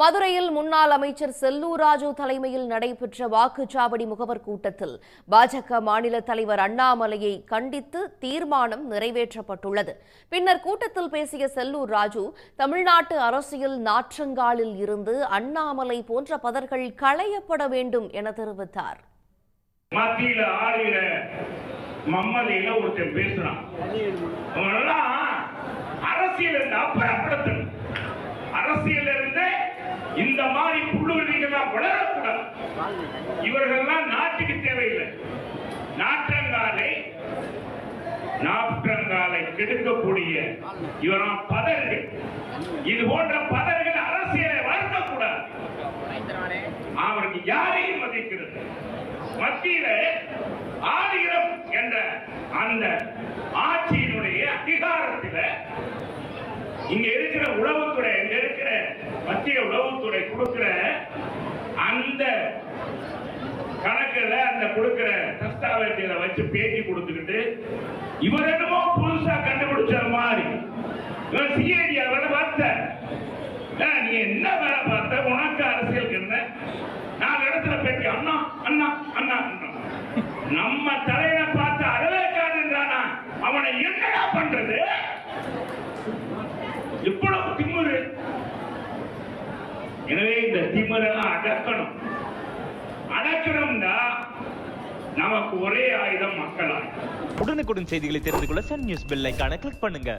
மதுரையில் முன்னாள் அமைச்சர் செல்லூர் ராஜு தலைமையில் நடைபெற்ற வாக்குச்சாவடி முகவர் கூட்டத்தில் பாஜக மாநில தலைவர் அண்ணாமலையை கண்டித்து தீர்மானம் நிறைவேற்றப்பட்டுள்ளது. பின்னர் கூட்டத்தில் பேசிய செல்லூர் ராஜு தமிழ்நாட்டு அரசியல் நாற்றங்காலில் இருந்து அண்ணாமலை போன்ற பதர்கள் களையப்பட வேண்டும் என தெரிவித்தார். மத்தியில ஆளுகிற ஒருத்தன் பேசுறான். அரசியல் அரசியல் இந்த மாதிரி புள்ளுவெளிகள்லாம் வளரக்கூடாது. இவர்கள்லாம் நாட்டுக்கு தேவையில்லை. நாற்றங்காலை நாற்றங்காலை கெடுக்கக்கூடிய இவராம் பதர்கள். இது போன்ற பதர்கள் அரசியலை வளர்க்கக்கூடாது அவருக்கு யாரையும் மதிக்கிறது. மத்தியில ஆதிகிரம் என்ற அந்த ஆட்சியினுடைய அதிகாரத்தில் இங்க இருக்கிற உளவுத்துறை இங்க இருக்கிற மத்திய உளவுத்துறை கொடுக்கிற அந்த கணக்குல அந்த கொடுக்கிற தஸ்தாவேஜில வச்சு பேட்டி கொடுத்துக்கிட்டு இவர் என்னமோ புதுசா கண்டுபிடிச்ச மாதிரி. இவன் சிஐடி வேலை பார்த்த. நீ என்ன வேலை பார்த்த? உனக்கு அரசியல் என்ன? நாலு இடத்துல பேட்டி அண்ணா அண்ணா அண்ணா அண்ணா. நம்ம தலையில பார்த்த அறவே காணுன்றானா அவனை என்னடா பண்றது? இவ்வளவு திமுரு. எனவே இந்த திமிரெல்லாம் அடக்கணும். அடக்கணும்னா நமக்கு ஒரே ஆயுதம் மக்களாய். உடனுக்குடன் செய்திகளை தெரிந்து கொள்ள சன் நியூஸ் பெல் ஐக்கான கிளிக் பண்ணுங்க.